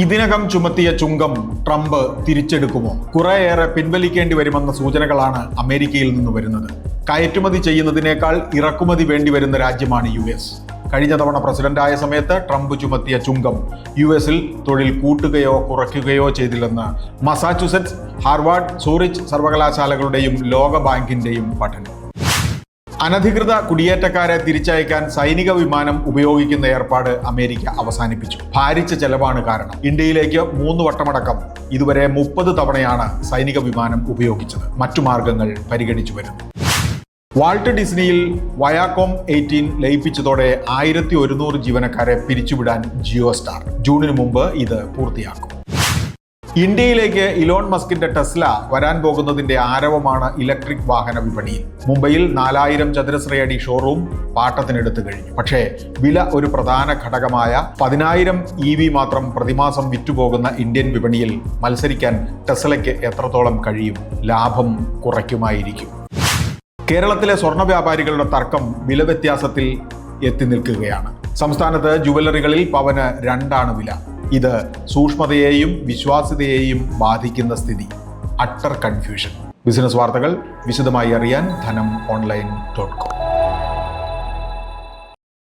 ഇതിനകം ചുമത്തിയ ചുങ്കം ട്രംപ് തിരിച്ചെടുക്കുമോ? കുറേയേറെ പിൻവലിക്കേണ്ടി വരുമെന്ന സൂചനകളാണ് അമേരിക്കയിൽ നിന്ന് വരുന്നത്. കയറ്റുമതി ചെയ്യുന്നതിനേക്കാൾ ഇറക്കുമതി വേണ്ടി വരുന്ന രാജ്യമാണ് യു എസ്. കഴിഞ്ഞ തവണ പ്രസിഡന്റായ സമയത്ത് ട്രംപ് ചുമത്തിയ ചുങ്കം യു എസിൽ തൊഴിൽ കൂട്ടുകയോ കുറയ്ക്കുകയോ ചെയ്തില്ലെന്ന് മസാച്യുസെറ്റ്സ് ഹാർവാർഡ് സൂറിച്ച് സർവകലാശാലകളുടെയും ലോക ബാങ്കിന്റെയും പഠനം. അനധികൃത കുടിയേറ്റക്കാരെ തിരിച്ചയക്കാൻ സൈനിക വിമാനം ഉപയോഗിക്കുന്ന ഏർപ്പാട് അമേരിക്ക അവസാനിപ്പിച്ചു. ഭാരിച്ച ചെലവാണ് കാരണം. ഇന്ത്യയിലേക്ക് മൂന്ന് വട്ടമടക്കം ഇതുവരെ മുപ്പത് തവണയാണ് സൈനിക വിമാനം ഉപയോഗിച്ചത്. മറ്റു മാർഗങ്ങൾ പരിഗണിച്ചു വരുന്നു. വാൾട്ട് ഡിസ്നിയിൽ വയാകോം എയ്റ്റീൻ ലയിപ്പിച്ചതോടെ ആയിരത്തി ഒരുന്നൂറ് ജീവനക്കാരെ പിരിച്ചുവിടാൻ ജിയോ സ്റ്റാർ. ജൂണിന് മുമ്പ് ഇത് പൂർത്തിയാക്കും. ഇന്ത്യയിലേക്ക് ഇലോൺ മസ്കിന്റെ ടെസ്ല വരാൻ പോകുന്നതിന്റെ ആരവമാണ് ഇലക്ട്രിക് വാഹന വിപണിയിൽ മുംബൈയിൽ നാലായിരം ചതുരശ്രയടി ഷോറൂം പാട്ടത്തിനെടുത്തു കഴിഞ്ഞു. പക്ഷേ വില ഒരു പ്രധാന ഘടകമായ പതിനായിരം ഇ വി മാത്രം പ്രതിമാസം വിറ്റുപോകുന്ന ഇന്ത്യൻ വിപണിയിൽ മത്സരിക്കാൻ ടെസ്ലയ്ക്ക് എത്രത്തോളം കഴിയും? ലാഭം കുറയ്ക്കുമായിരിക്കും. കേരളത്തിലെ സ്വർണ വ്യാപാരികളുടെ തർക്കം വില വ്യത്യാസത്തിൽ എത്തി നിൽക്കുകയാണ്. സംസ്ഥാനത്ത് ജുവലറികളിൽ പവന് രണ്ടാണ് വില. ഇത് സൂക്ഷ്മതയെയും വിശ്വാസ്യതയെയും ബാധിക്കുന്ന സ്ഥിതി. Utter confusion. ബിസിനസ് വാർത്തകൾ വിശദമായി അറിയാൻ ധനം ഓൺലൈൻ ഡോട്ട് കോം.